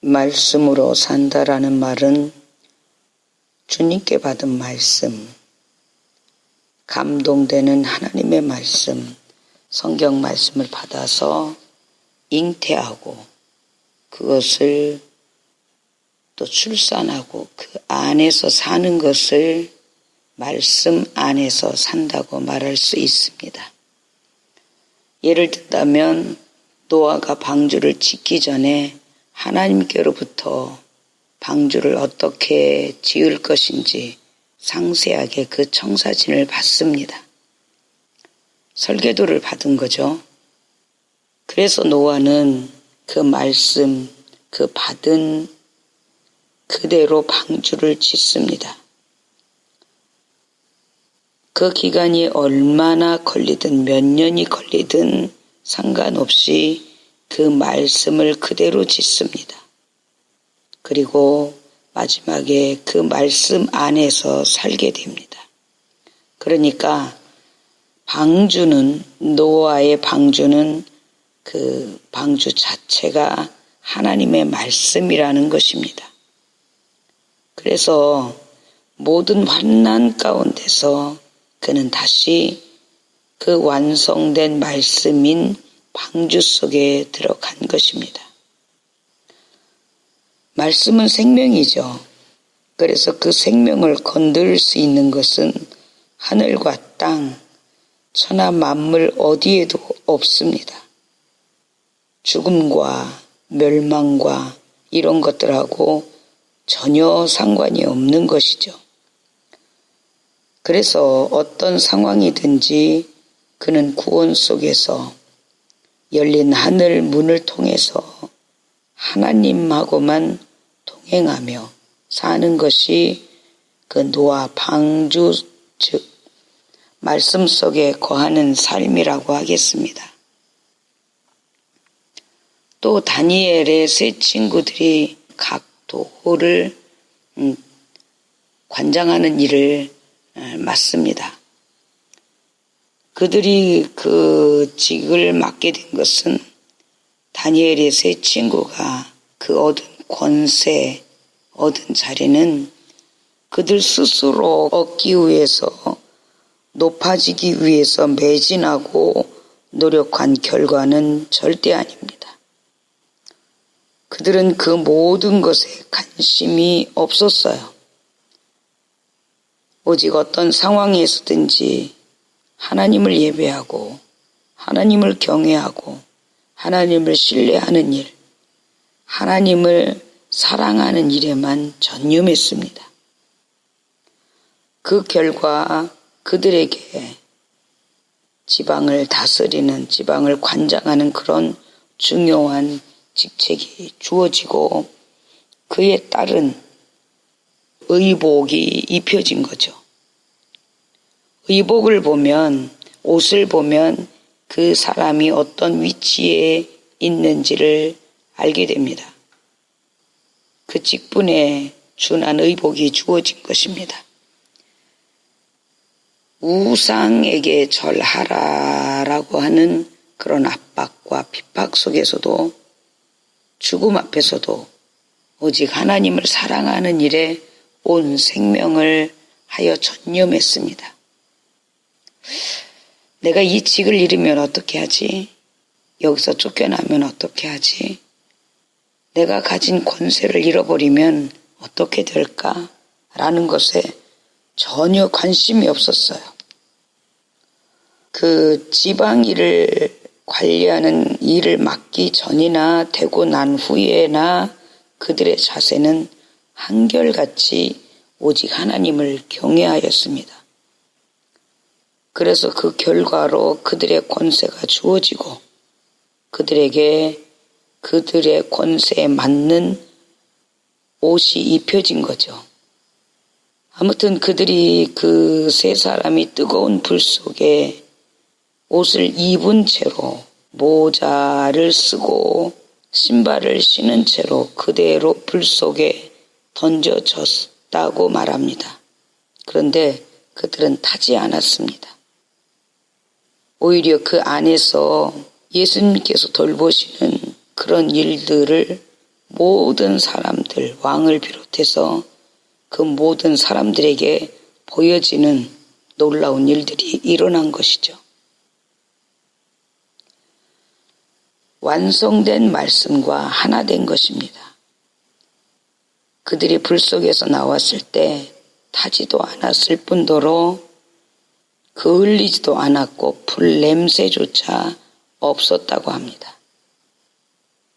말씀으로 산다라는 말은 주님께 받은 말씀, 감동되는 하나님의 말씀, 성경 말씀을 받아서 잉태하고 그것을 또 출산하고 그 안에서 사는 것을 말씀 안에서 산다고 말할 수 있습니다. 예를 든다면 노아가 방주를 짓기 전에 하나님께로부터 방주를 어떻게 지을 것인지 상세하게 그 청사진을 받습니다. 설계도를 받은 거죠. 그래서 노아는 그 말씀, 그 받은 그대로 방주를 짓습니다. 그 기간이 얼마나 걸리든 몇 년이 걸리든 상관없이 그 말씀을 그대로 짓습니다. 그리고 마지막에 그 말씀 안에서 살게 됩니다. 그러니까 방주는 노아의 방주는 그 방주 자체가 하나님의 말씀이라는 것입니다. 그래서 모든 환난 가운데서 그는 다시 그 완성된 말씀인 방주 속에 들어간 것입니다. 말씀은 생명이죠. 그래서 그 생명을 건들 수 있는 것은 하늘과 땅, 천하 만물 어디에도 없습니다. 죽음과 멸망과 이런 것들하고 전혀 상관이 없는 것이죠. 그래서 어떤 상황이든지 그는 구원 속에서 열린 하늘 문을 통해서 하나님하고만 동행하며 사는 것이 그 노아 방주 즉 말씀 속에 거하는 삶이라고 하겠습니다. 또 다니엘의 세 친구들이 각 도를 음, 관장하는 일을 맞습니다. 그들이 그 직을 맡게 된 것은 다니엘의 세 친구가 그 얻은 권세, 얻은 자리는 그들 스스로 얻기 위해서 높아지기 위해서 매진하고 노력한 결과는 절대 아닙니다. 그들은 그 모든 것에 관심이 없었어요. 오직 어떤 상황에서든지 하나님을 예배하고 하나님을 경외하고 하나님을 신뢰하는 일, 하나님을 사랑하는 일에만 전념했습니다. 그 결과 그들에게 지방을 다스리는, 지방을 관장하는 그런 중요한 직책이 주어지고 그에 따른 의복이 입혀진 거죠. 의복을 보면 옷을 보면 그 사람이 어떤 위치에 있는지를 알게 됩니다. 그 직분에 준한 의복이 주어진 것입니다. 우상에게 절하라라고 하는 그런 압박과 핍박 속에서도 죽음 앞에서도 오직 하나님을 사랑하는 일에 온 생명을 하여 전념했습니다. 내가 이 직을 잃으면 어떻게 하지? 여기서 쫓겨나면 어떻게 하지? 내가 가진 권세를 잃어버리면 어떻게 될까? 라는 것에 전혀 관심이 없었어요. 그 지방 일을 관리하는 일을 맡기 전이나 되고 난 후에나 그들의 자세는 한결같이 오직 하나님을 경외하였습니다. 그래서 그 결과로 그들의 권세가 주어지고 그들에게 그들의 권세에 맞는 옷이 입혀진 거죠. 아무튼 그들이 그 세 사람이 뜨거운 불 속에 옷을 입은 채로 모자를 쓰고 신발을 신은 채로 그대로 불 속에 던져졌다고 말합니다. 그런데 그들은 타지 않았습니다. 오히려 그 안에서 예수님께서 돌보시는 그런 일들을 모든 사람들, 왕을 비롯해서 그 모든 사람들에게 보여지는 놀라운 일들이 일어난 것이죠. 완성된 말씀과 하나 된 것입니다. 그들이 불 속에서 나왔을 때 타지도 않았을 뿐더러 그을리지도 않았고 불 냄새조차 없었다고 합니다.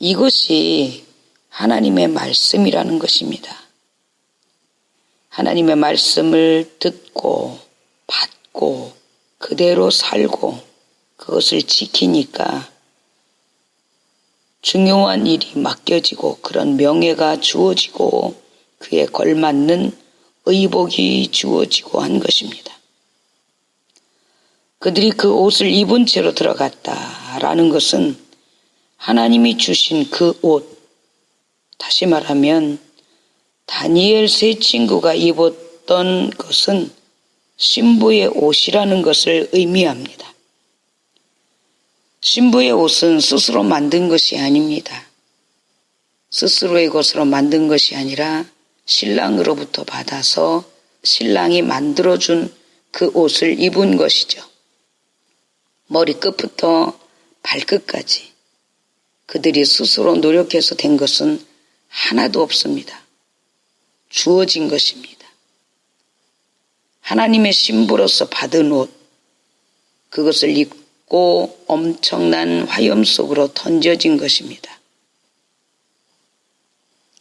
이것이 하나님의 말씀이라는 것입니다. 하나님의 말씀을 듣고 받고 그대로 살고 그것을 지키니까 중요한 일이 맡겨지고 그런 명예가 주어지고 그에 걸맞는 의복이 주어지고 한 것입니다. 그들이 그 옷을 입은 채로 들어갔다라는 것은 하나님이 주신 그 옷, 다시 말하면 다니엘 세 친구가 입었던 것은 신부의 옷이라는 것을 의미합니다. 신부의 옷은 스스로 만든 것이 아닙니다. 스스로의 것으로 만든 것이 아니라 신랑으로부터 받아서 신랑이 만들어준 그 옷을 입은 것이죠. 머리끝부터 발끝까지 그들이 스스로 노력해서 된 것은 하나도 없습니다. 주어진 것입니다. 하나님의 신부로서 받은 옷, 그것을 입고 고 엄청난 화염 속으로 던져진 것입니다.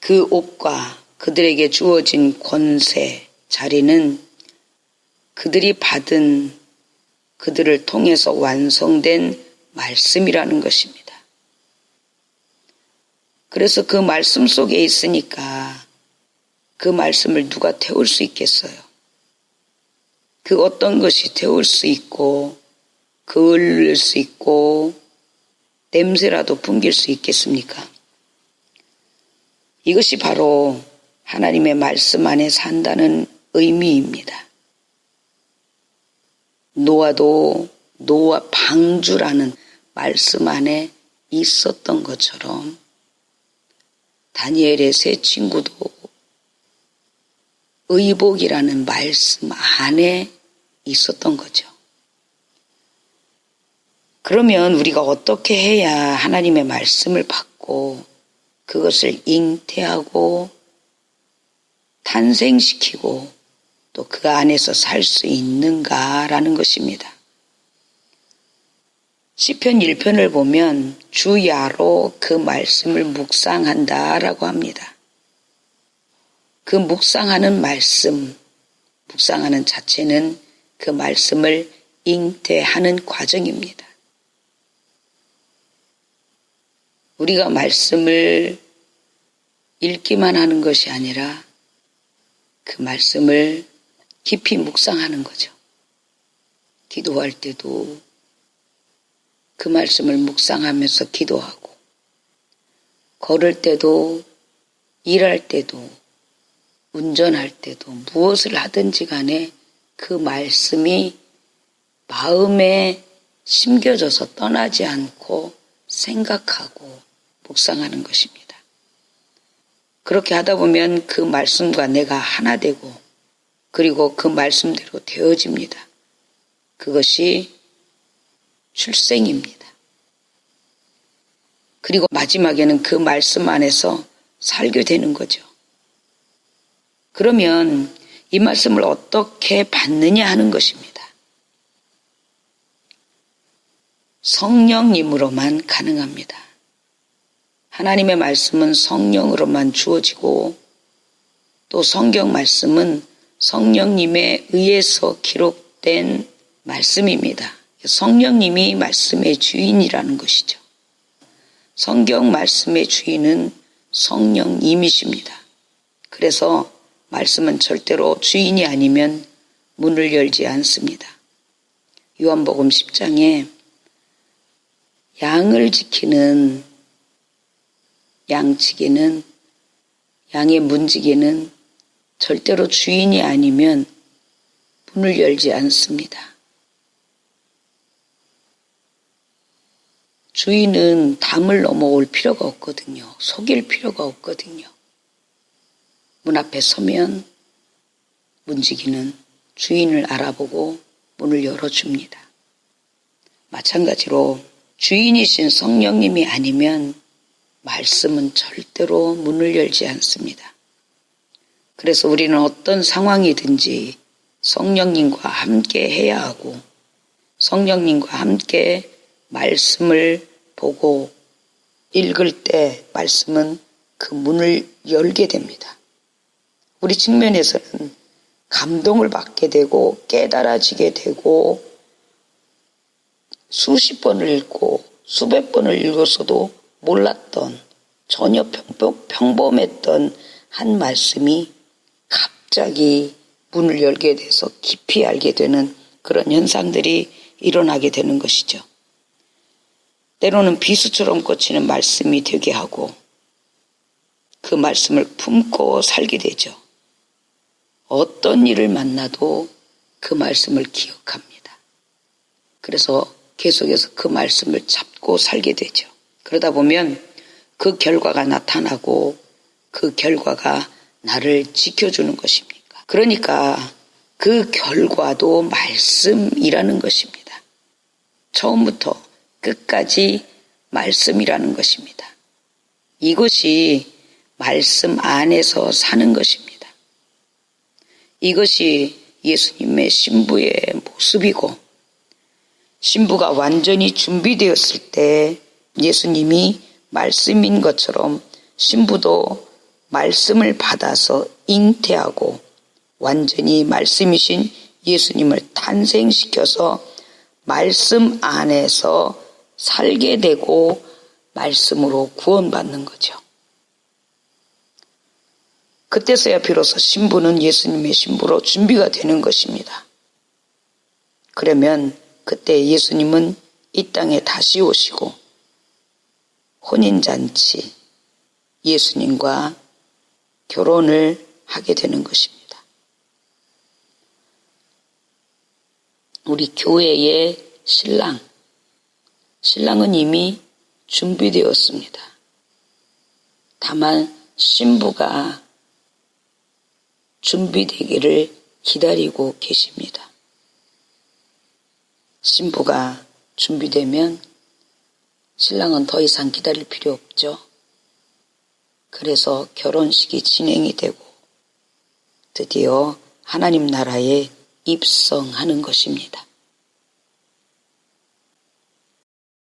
그 옷과 그들에게 주어진 권세, 자리는 그들이 받은 그들을 통해서 완성된 말씀이라는 것입니다. 그래서 그 말씀 속에 있으니까 그 말씀을 누가 태울 수 있겠어요? 그 어떤 것이 태울 수 있고 그을릴 수 있고 냄새라도 풍길 수 있겠습니까? 이것이 바로 하나님의 말씀 안에 산다는 의미입니다. 노아도 노아 방주라는 말씀 안에 있었던 것처럼 다니엘의 세 친구도 의복이라는 말씀 안에 있었던 거죠. 그러면 우리가 어떻게 해야 하나님의 말씀을 받고 그것을 잉태하고 탄생시키고 또 그 안에서 살 수 있는가라는 것입니다. 시편 1편을 보면 주야로 그 말씀을 묵상한다라고 합니다. 그 묵상하는 말씀, 묵상하는 자체는 그 말씀을 잉태하는 과정입니다. 우리가 말씀을 읽기만 하는 것이 아니라 그 말씀을 깊이 묵상하는 거죠. 기도할 때도 그 말씀을 묵상하면서 기도하고, 걸을 때도, 일할 때도, 운전할 때도, 무엇을 하든지 간에 그 말씀이 마음에 심겨져서 떠나지 않고 생각하고 묵상하는 것입니다. 그렇게 하다 보면 그 말씀과 내가 하나 되고 그리고 그 말씀대로 되어집니다. 그것이 출생입니다. 그리고 마지막에는 그 말씀 안에서 살게 되는 거죠. 그러면 이 말씀을 어떻게 받느냐 하는 것입니다. 성령님으로만 가능합니다. 하나님의 말씀은 성령으로만 주어지고 또 성경 말씀은 성령님에 의해서 기록된 말씀입니다. 성령님이 말씀의 주인이라는 것이죠. 성경 말씀의 주인은 성령님이십니다. 그래서 말씀은 절대로 주인이 아니면 문을 열지 않습니다. 요한복음 10장에 양을 지키는 양치기는 양의 문지기는 절대로 주인이 아니면 문을 열지 않습니다. 주인은 담을 넘어올 필요가 없거든요. 속일 필요가 없거든요. 문 앞에 서면 문지기는 주인을 알아보고 문을 열어줍니다. 마찬가지로 주인이신 성령님이 아니면 말씀은 절대로 문을 열지 않습니다. 그래서 우리는 어떤 상황이든지 성령님과 함께 해야 하고 성령님과 함께 말씀을 보고 읽을 때 말씀은 그 문을 열게 됩니다. 우리 측면에서는 감동을 받게 되고 깨달아지게 되고 수십 번을 읽고 수백 번을 읽었어도 몰랐던 전혀 평범했던 한 말씀이 갑자기 문을 열게 돼서 깊이 알게 되는 그런 현상들이 일어나게 되는 것이죠. 때로는 비수처럼 꽂히는 말씀이 되게 하고 그 말씀을 품고 살게 되죠. 어떤 일을 만나도 그 말씀을 기억합니다. 그래서 계속해서 그 말씀을 잡고 살게 되죠. 그러다 보면 그 결과가 나타나고 그 결과가 나를 지켜주는 것입니까? 그러니까 그 결과도 말씀이라는 것입니다. 처음부터 끝까지 말씀이라는 것입니다. 이것이 말씀 안에서 사는 것입니다. 이것이 예수님의 신부의 모습이고 신부가 완전히 준비되었을 때 예수님이 말씀인 것처럼 신부도 말씀을 받아서 잉태하고 완전히 말씀이신 예수님을 탄생시켜서 말씀 안에서 살게 되고 말씀으로 구원받는 거죠. 그때서야 비로소 신부는 예수님의 신부로 준비가 되는 것입니다. 그러면 그때 예수님은 이 땅에 다시 오시고 혼인잔치 예수님과 결혼을 하게 되는 것입니다. 우리 교회의 신랑, 신랑은 이미 준비되었습니다. 다만 신부가 준비되기를 기다리고 계십니다. 신부가 준비되면 신랑은 더 이상 기다릴 필요 없죠. 그래서 결혼식이 진행이 되고 드디어 하나님 나라에 입성하는 것입니다.